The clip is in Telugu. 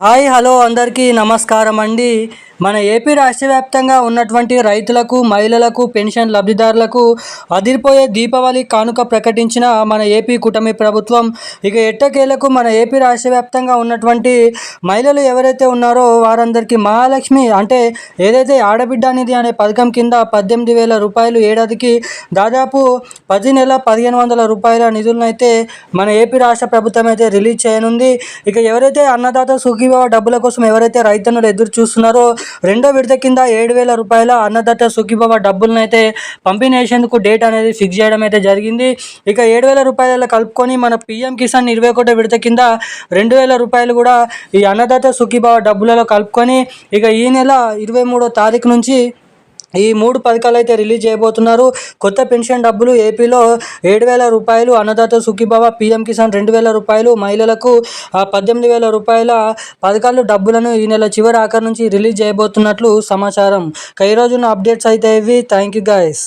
హాయ్ హలో అందరికీ నమస్కారం అండి. మన ఏపీ రాష్ట్ర వ్యాప్తంగా ఉన్నటువంటి రైతులకు మహిళలకు పెన్షన్ లబ్ధిదారులకు అదిరిపోయే దీపావళి కానుక ప్రకటించిన మన ఏపీ కూటమి ప్రభుత్వం ఇక ఎట్టకేలకు మన ఏపీ రాష్ట్ర వ్యాప్తంగా ఉన్నటువంటి మహిళలు ఎవరైతే ఉన్నారో వారందరికీ మహాలక్ష్మి అంటే ఏదైతే ఆడబిడ్డ నిధి అనే పథకం కింద పద్దెనిమిది వేల రూపాయలు ఏడాదికి దాదాపు పది నెల పదిహేను వందల రూపాయల నిధులనైతే మన ఏపీ రాష్ట్ర ప్రభుత్వం అయితే రిలీజ్ చేయనుంది. ఇక ఎవరైతే అన్నదాత సుఖీభావ డబ్బుల కోసం ఎవరైతే రైతన్నులు ఎదురు చూస్తున్నారో రెండో విడత కింద ఏడు వేల రూపాయల అన్నదాత సుఖీభావ డబ్బులను అయితే డేట్ అనేది ఫిక్స్ చేయడం అయితే జరిగింది. ఇక ఏడు వేల రూపాయల కలుపుకొని మన పిఎం కిసాన్ ఇరవై ఒకటో విడత కింద రెండు వేల రూపాయలు కూడా ఈ అన్నదాత సుఖీభావ డబ్బులలో కలుపుకొని ఇక ఈ నెల ఇరవై మూడో తారీఖు నుంచి ఈ మూడు పథకాలు అయితే రిలీజ్ చేయబోతున్నారు. కొత్త పెన్షన్ డబ్బులు ఏపీలో ఏడు వేల రూపాయలు అన్నదాత సుఖీభావ పీఎం కిసాన్ రెండు వేల రూపాయలు మహిళలకు పద్దెనిమిది వేల రూపాయల పథకాలు డబ్బులను ఈ నెల చివరి ఆఖరి నుంచి రిలీజ్ చేయబోతున్నట్లు సమాచారం. కై ఈ రోజున్న అప్డేట్స్ అయితే ఇవి. Thank you guys